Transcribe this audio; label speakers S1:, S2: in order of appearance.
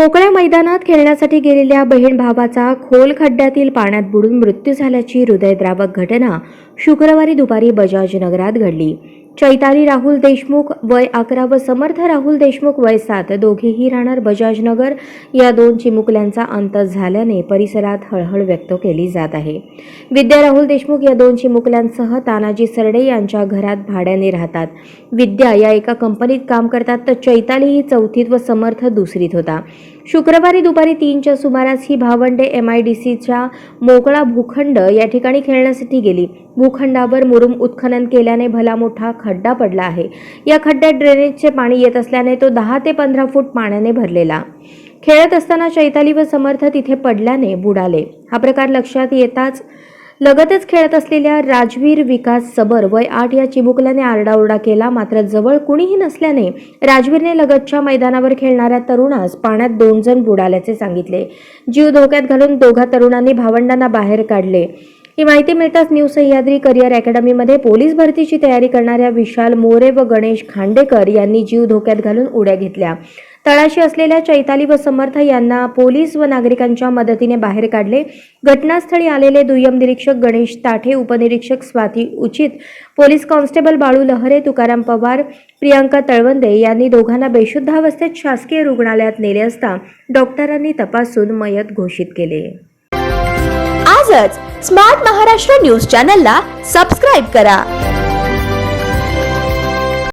S1: मोकळ्या मैदानात खेळण्यासाठी गेलेल्या बहीण भावाचा खोल खड्ड्यातील पाण्यात बुडून मृत्यू झाल्याची हृदयद्रावक घटना शुक्रवारी दुपारी बजाज नगरात घडली. चैताली राहुल देशमुख वय अकरा व समर्थ राहुल देशमुख वय सात दोघेही राहणार बजाजनगर या दोन चिमुकल्यांचा अंत झाल्याने परिसरात हळहळ व्यक्त केली जात आहे. विद्या राहुल देशमुख या दोन चिमुकल्यांसह तानाजी सरडे यांच्या घरात भाड्याने राहतात. विद्या या एका कंपनीत काम करतात तर चैताली ही चौथीत व समर्थ दुसरीत होता. शुक्रवारी दुपारी तीनच्या सुमारास ही भावंडे एम आय डी सीच्या मोकळा भूखंड या ठिकाणी खेळण्यासाठी गेली. भूखंडावर मुरुम उत्खनन केल्याने भला मोठा खड्डा पडला आहे. या खड्ड्यात ड्रेनेजचे पाणी येत असल्याने तो दहा ते पंधरा फूट पाण्याने भरलेला. खेळत असताना चैताली व समर्थ तिथे पडल्याने बुडाले. हा प्रकार लक्षात येताच लगतच खेळत असलेल्या राजवीर विकास सबर वय आठ या चिमुकल्याने आरडाओरडा केला. मात्र जवळ कुणीही नसल्याने राजवीरने लगतच्या मैदानावर खेळणाऱ्या तरुणास पाण्यात दोन जण बुडाल्याचे सांगितले. जीव धोक्यात घालून दोघा तरुणांनी भावंडांना बाहेर काढले. ही माहिती मिळताच न्यू सह्याद्री करिअर अकॅडमीमध्ये पोलीस भरतीची तयारी करणाऱ्या विशाल मोरे व गणेश खांडेकर यांनी जीव धोक्यात घालून उड्या घेतल्या. तळाशी असलेल्या चैताली व समर्थ यांना पोलीस व नागरिकांच्या मदतीने बाहेर काढले. घटनास्थळी आलेले दुय्यम निरीक्षक गणेश ताठे उपनिरीक्षक स्वाती उचित पोलीस कॉन्स्टेबल बाळू लहरे तुकाराम पवार प्रियांका तळवंदे यांनी दोघांना बेशुद्ध अवस्थेत शासकीय रुग्णालयात नेले असता डॉक्टरांनी तपासून मयत घोषित केले.
S2: आजच स्मार्ट महाराष्ट्र न्यूज चॅनलला सबस्क्राईब करा.